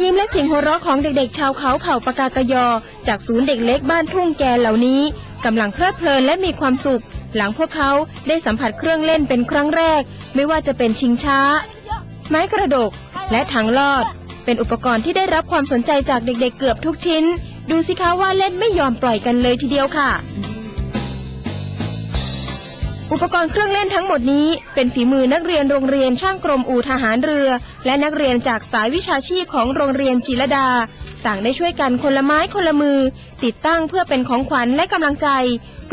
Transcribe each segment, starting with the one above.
ยิ้มและเสียงหัวเราะของเด็กๆ ชาวเขาเผ่าปากากยอ จากศูนย์เด็กเล็กบ้านทุ่งแกเหล่านี้กำลังเพลิดเพลินและมีความสุข หลังพวกเขาได้สัมผัสเครื่องเล่นเป็นครั้งแรก ไม่ว่าจะเป็นชิงช้า ไม้กระดก และถังลอด เป็นอุปกรณ์ที่ได้รับความสนใจจากเด็กๆเกือบทุกชิ้น ดูสิคะว่าเล่นไม่ยอมปล่อยกันเลยทีเดียวค่ะ อุปกรณ์เครื่องเล่นทั้งหมดนี้ เป็นฝีมือนักเรียนโรงเรียนช่างกรมอู่ทหารเรือ และนักเรียนจากสายวิชาชีพของโรงเรียนจิรดา ต่างได้ช่วยกันคนละไม้คนละมือ ติดตั้งเพื่อเป็นของขวัญและกำลังใจ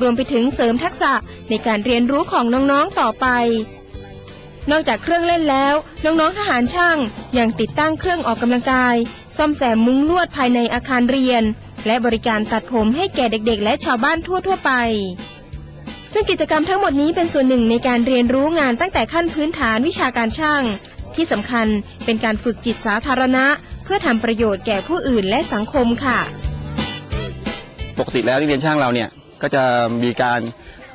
รวมไปถึงเสริมทักษะในการเรียนรู้ของน้องๆต่อไป นอกจากเครื่องเล่นแล้ว น้องๆทหารช่างยังติดตั้งเครื่องออกกำลังกาย ซ่อมแซมมุ้งลวดภายในอาคารเรียน และบริการตัดผมให้แก่เด็กๆ และชาวบ้านทั่วๆไป ซึ่งกิจกรรมทั้งหมดนี้เป็นส่วนหนึ่งในการเรียนรู้งานตั้งแต่ขั้นพื้นฐานวิชาการช่าง ที่สำคัญเป็นการฝึกจิตสาธารณะ เพื่อทำประโยชน์แก่ผู้อื่นและสังคมค่ะ ปกติแล้วนักเรียนช่างเราเนี่ยก็จะมีการ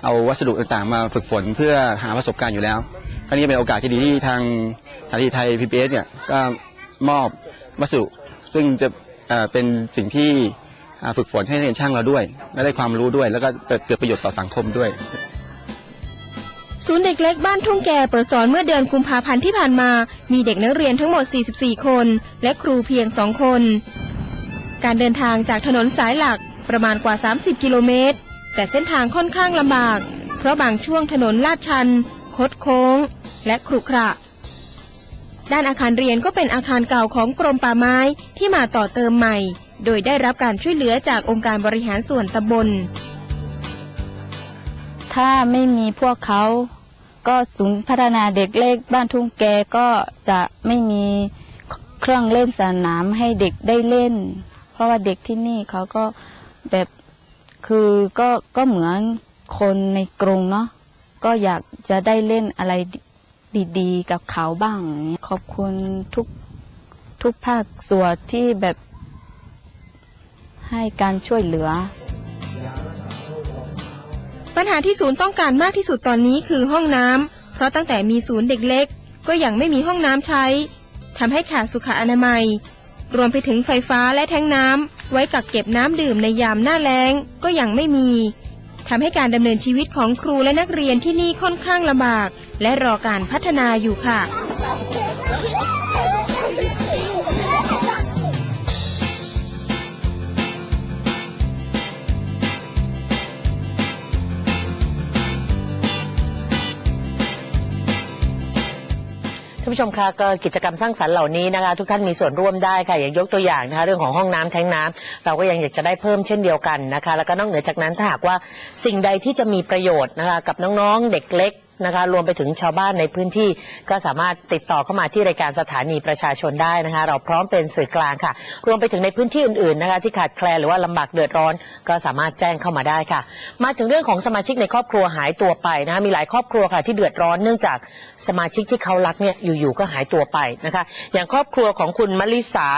เอาวัสดุต่างๆ มาฝึกฝนเพื่อหาประสบการณ์อยู่แล้วครั้งนี้เป็นโอกาสที่ดีที่ทางสถานีไทย PBS เนี่ยก็มอบวัสดุซึ่งจะเเป็นสิ่งที่ ฝึกฝนให้นักเรียนช่างเราด้วยและได้ความรู้ด้วย แล้วก็เกิดประโยชน์ต่อสังคมด้วย ศูนย์เด็กเล็กบ้านทุ่งแก่เปิดสอนเมื่อเดือนกุมภาพันธ์ที่ผ่านมา มีเด็กนักเรียนทั้งหมด 44 คน และครูเพียง 2 คน การเดินทางจากถนนสายหลักประมาณกว่า 30 กิโลเมตร แต่เส้นทางค่อนข้างลำบาก เพราะบางช่วงถนนลาดชัน คดโค้ง และขรุขระด้านอาคารเรียนก็เป็นอาคารเก่าของกรมป่าไม้ที่มาต่อเติมใหม่ โดยได้รับการช่วยเหลือจากองค์การบริหารส่วนตำบล ถ้าไม่มีพวกเขา ก็ศูนย์พัฒนาเด็กเล็กบ้านทุ่งแกก็จะไม่มีเครื่องเล่นสนามให้เด็กได้เล่น เพราะว่าเด็กที่นี่เขาก็แบบคือก็ก็เหมือนคนในกรงเนาะก็อยากจะได้เล่นอะไรดีๆ กับเขาบ้าง ขอบคุณทุกทุกภาคส่วนที่แบบ ให้การช่วยเหลือ ปัญหาที่ศูนย์ต้องการมากที่สุดตอนนี้คือห้องน้ำเพราะตั้งแต่มีศูนย์เด็กเล็ก ก็ยังไม่มีห้องน้ำใช้ทำให้ขาดสุขอนามัย รวมไปถึงไฟฟ้าและแท้งน้ำไว้กักเก็บน้ำดื่มในยามหน้าแล้งก็ยังไม่มีทำให้การดำเนินชีวิตของครูและนักเรียนที่นี่ค่อนข้างลำบาก และรอการพัฒนาอยู่ค่ะ ท่านผู้ชมคะก็กิจกรรมสร้างสรรค์เหล่านี้นะคะ ทุกท่านมีส่วนร่วมได้ค่ะอย่างยกตัวอย่างนะคะเรื่องของห้องน้ำแทงน้ำเราก็ยังอยากจะได้เพิ่มเช่นเดียวกันนะคะ แล้วก็นอกเหนือจากนั้นถ้าหากว่าสิ่งใดที่จะมีประโยชน์นะคะกับน้องๆเด็กเล็ก นะคะ รวมไปถึงชาวบ้านในพื้นที่ ก็สามารถติดต่อเข้ามาที่รายการสถานีประชาชนได้นะคะ เราพร้อมเป็นสื่อกลางค่ะ รวมไปถึงในพื้นที่อื่นๆนะคะ ที่ขาดแคลนหรือว่าลำบากเดือดร้อน ก็สามารถแจ้งเข้ามาได้ค่ะ มาถึงเรื่องของสมาชิกในครอบครัวหายตัวไปนะคะมีหลายครอบครัวค่ะที่เดือดร้อนเนื่องจากสมาชิกที่เขารักเนี่ยอยู่ๆก็หายตัวไปนะคะ อย่างครอบครัวของคุณมลิสา